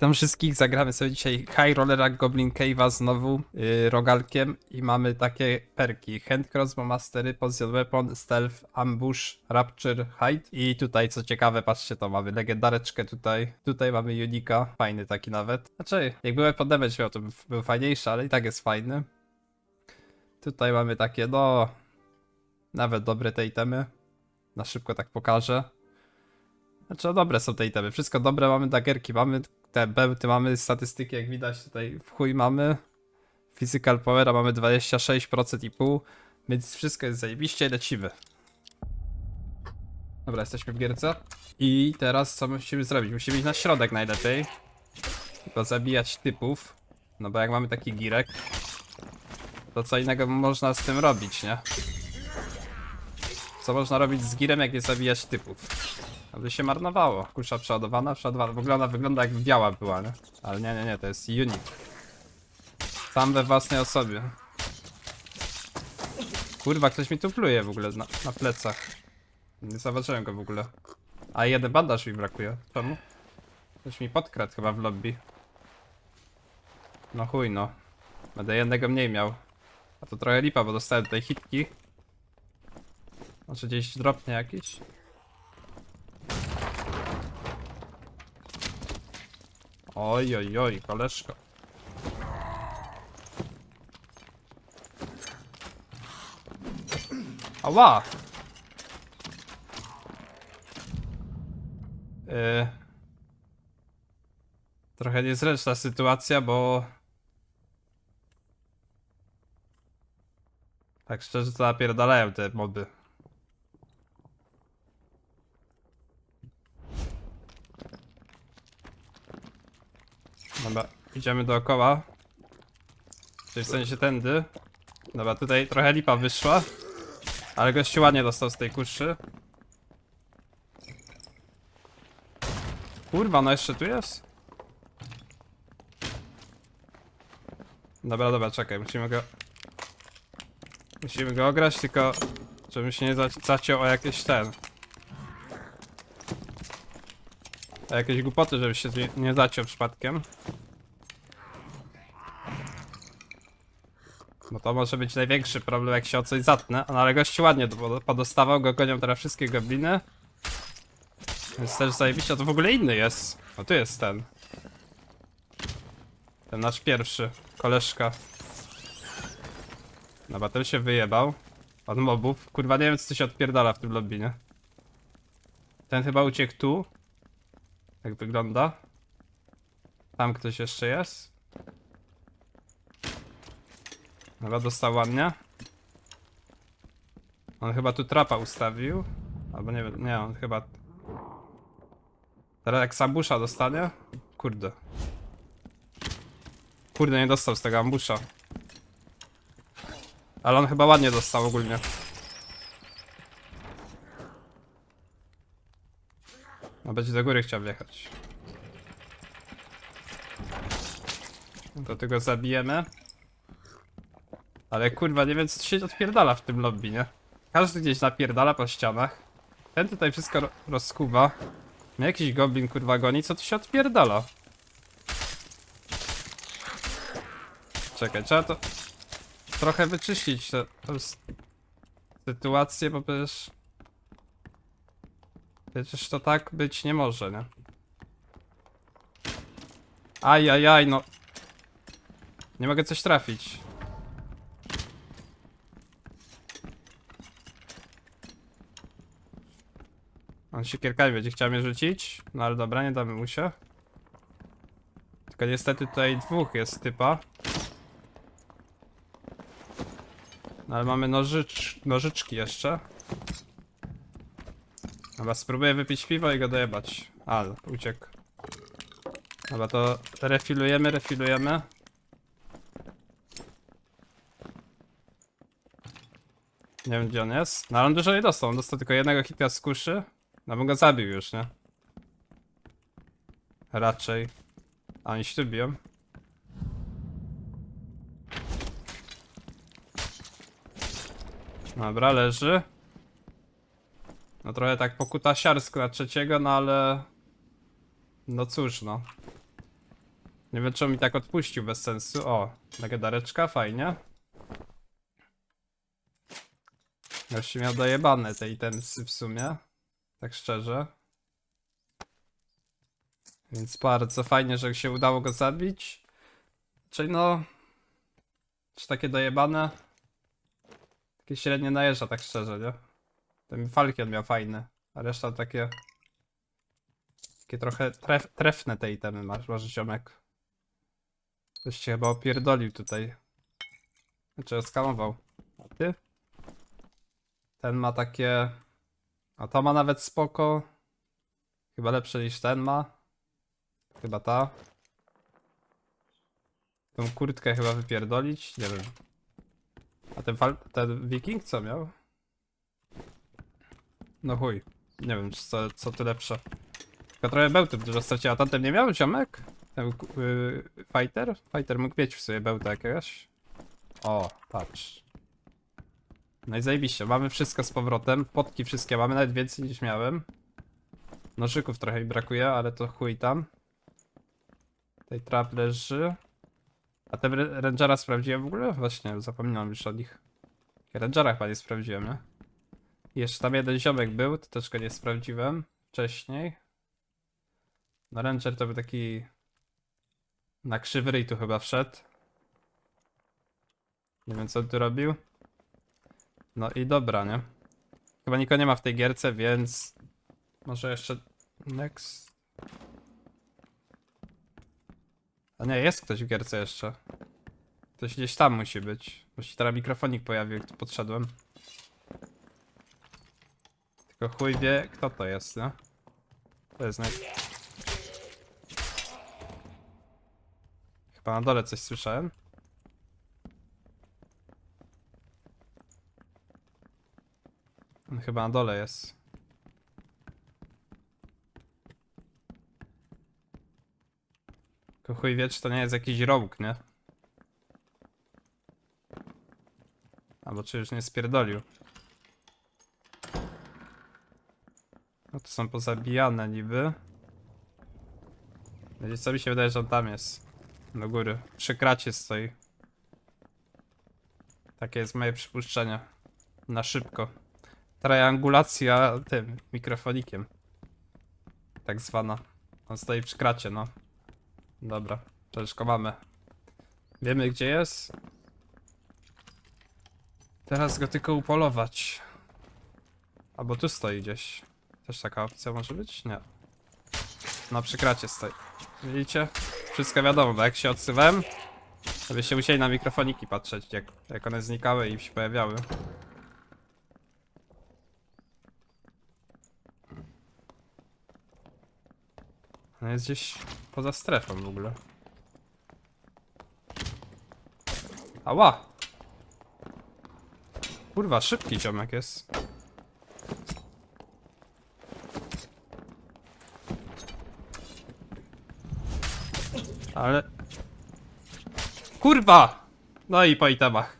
Witam wszystkich, zagramy sobie dzisiaj High Rollera Goblin Cave'a znowu yy, rogalkiem i mamy takie perki Hand Crossbow Mastery, Poison Weapon, Stealth, Ambush, Rapture, Hide i tutaj co ciekawe, patrzcie to mamy legendareczkę tutaj, tutaj mamy Unika, fajny taki nawet, znaczy jakby Weapon Damage miał to by był fajniejszy, ale i tak jest fajny. Tutaj mamy takie no, nawet dobre te itemy, na szybko tak pokażę. Znaczy, no dobre są te itemy. Wszystko dobre, mamy daggerki, mamy te bełty, mamy statystyki, jak widać tutaj w chuj mamy. Physical powera mamy 26% i pół, więc wszystko jest zajebiście lecimy. Dobra, jesteśmy w gierce. I teraz co musimy zrobić? Musimy iść na środek najlepiej. Tylko zabijać typów. No bo jak mamy taki girek, to co innego można z tym robić, nie? Co można robić z girem, jak nie zabijać typów? Aby się marnowało. Kusza przeładowana, przeładowana. W ogóle ona wygląda jak biała była, nie? Ale nie, nie, nie, to jest unik. Sam we własnej osobie. Kurwa, ktoś mi tu pluje w ogóle na, na plecach. Nie zauważyłem go w ogóle. A jeden bandaż mi brakuje. Czemu? Ktoś mi podkradł chyba w lobby. No chuj no. Będę jednego mniej miał. A to trochę lipa, bo dostałem tutaj hitki. Może gdzieś dropnie jakiś? Oj, oj, oj, koleżko. Ała! Yy. Trochę niezręczna sytuacja, bo... Tak szczerze to napierdalają te moby. Dobra, idziemy dookoła. Czyli w sensie tędy. Dobra, tutaj trochę lipa wyszła. Ale gościu ładnie dostał z tej kuszy. Kurwa, no jeszcze tu jest? Dobra, dobra, czekaj, musimy go... Musimy go ograć, tylko... Żebym się nie za zaciął o jakieś ten... O jakieś głupoty, żeby się nie zaciął przypadkiem. To może być największy problem, jak się o coś zatnę. No ale gościu ładnie podostawał, go gonią teraz wszystkie gobliny. Więc też zajebiście, a to w ogóle inny jest. O, tu jest ten. Ten nasz pierwszy, koleżka. Dobra, ten się wyjebał. Od mobów. Kurwa, nie wiem co się odpierdala w tym lobby, nie? Ten chyba uciekł tu. Jak wygląda. Tam ktoś jeszcze jest. Dobra, dostał ładnie. On chyba tu trapa ustawił. Albo nie wiem, nie, on chyba... Teraz jak ambusza dostanie? Kurde. Kurde, nie dostał z tego ambusza. Ale on chyba ładnie dostał ogólnie. No będzie do góry chciał wjechać. Do tego zabijemy. Ale kurwa, nie wiem co się odpierdala w tym lobby, nie? Każdy gdzieś napierdala po ścianach. Ten tutaj wszystko ro rozkuwa. Mnie jakiś goblin kurwa goni, co tu się odpierdala? Czekaj, trzeba to trochę wyczyścić tę sytuację, bo przecież... Przecież to tak być nie może, nie? Aj, aj, aj, no. Nie mogę coś trafić. On siekierkami będzie chciał mnie rzucić. No ale dobra, nie damy mu się. Tylko niestety tutaj dwóch jest typa. No ale mamy nożycz, nożyczki jeszcze. Dobra, spróbuję wypić piwo i go dojebać. A, uciekł. Dobra, to refilujemy, refilujemy. Nie wiem gdzie on jest. No ale on dużo nie dostał, on dostał tylko jednego hita z kuszy. No bym go zabił już, nie? Raczej. A oni się tu biją. Dobra, leży. No trochę tak pokuta siarsko na trzeciego, no ale... No cóż, no. Nie wiem, on mi tak odpuścił bez sensu. O, legendareczka, fajnie. Gościu miał dojebane te itemsy w sumie. Tak szczerze. Więc bardzo fajnie, że się udało go zabić. Czyli no... Czy takie dojebane? Takie średnie najeżdża, tak szczerze, nie? Ten Falkion miał fajny, a reszta takie... Takie trochę tref, trefne te itemy masz, masz ziomek. Ktoś cię chyba opierdolił tutaj. Znaczy oskamował. A ty? Ten ma takie... A to ma nawet spoko. Chyba lepsze niż ten ma. Chyba ta. Tą kurtkę chyba wypierdolić? Nie wiem. A ten, fal... ten wiking co miał? No chuj. Nie wiem, co, co tu lepsze. Tylko trochę bełtów dużo straciła. Tamten nie miał ziomek? Ten yy, fighter? Fighter mógł mieć w sobie bełta jakiegoś. O, patrz. No i zajebiście, mamy wszystko z powrotem. Potki wszystkie mamy, nawet więcej niż miałem. Nożyków trochę mi brakuje, ale to chuj tam. Tej trap leży. A te Ra- Rangera sprawdziłem w ogóle? Właśnie, zapominam już o nich. Rangera chyba nie sprawdziłem, nie? Jeszcze tam jeden ziomek był, to też go nie sprawdziłem wcześniej. No Ranger to był taki... Na krzywy tu chyba wszedł. Nie wiem co on tu robił. No i dobra, nie? Chyba nikogo nie ma w tej gierce, więc... Może jeszcze... Next... A nie, jest ktoś w gierce jeszcze. Ktoś gdzieś tam musi być. Bo się teraz mikrofonik pojawił, jak tu podszedłem. Tylko chuj wie, kto to jest, nie? To jest nie... Chyba na dole coś słyszałem. Chyba na dole jest. Tylko chuj wie, czy to nie jest jakiś rogue, nie? Albo czy już nie spierdolił. No to są pozabijane niby. Wiecie co mi się wydaje, że on tam jest. Do góry. Przy kracie stoi. Takie jest moje przypuszczenie. Na szybko. Triangulacja tym mikrofonikiem. Tak zwana. On stoi przy kracie, no. Dobra, przecież go mamy. Wiemy gdzie jest. Teraz go tylko upolować. Albo tu stoi gdzieś. Też taka opcja może być? Nie. Na przykracie stoi. Widzicie? Wszystko wiadomo, bo jak się odsywałem, to byście musieli na mikrofoniki patrzeć, jak, jak one znikały i się pojawiały. On jest gdzieś poza strefą w ogóle. Ała! Kurwa, szybki ziomek jest. Ale... Kurwa! No i po itemach.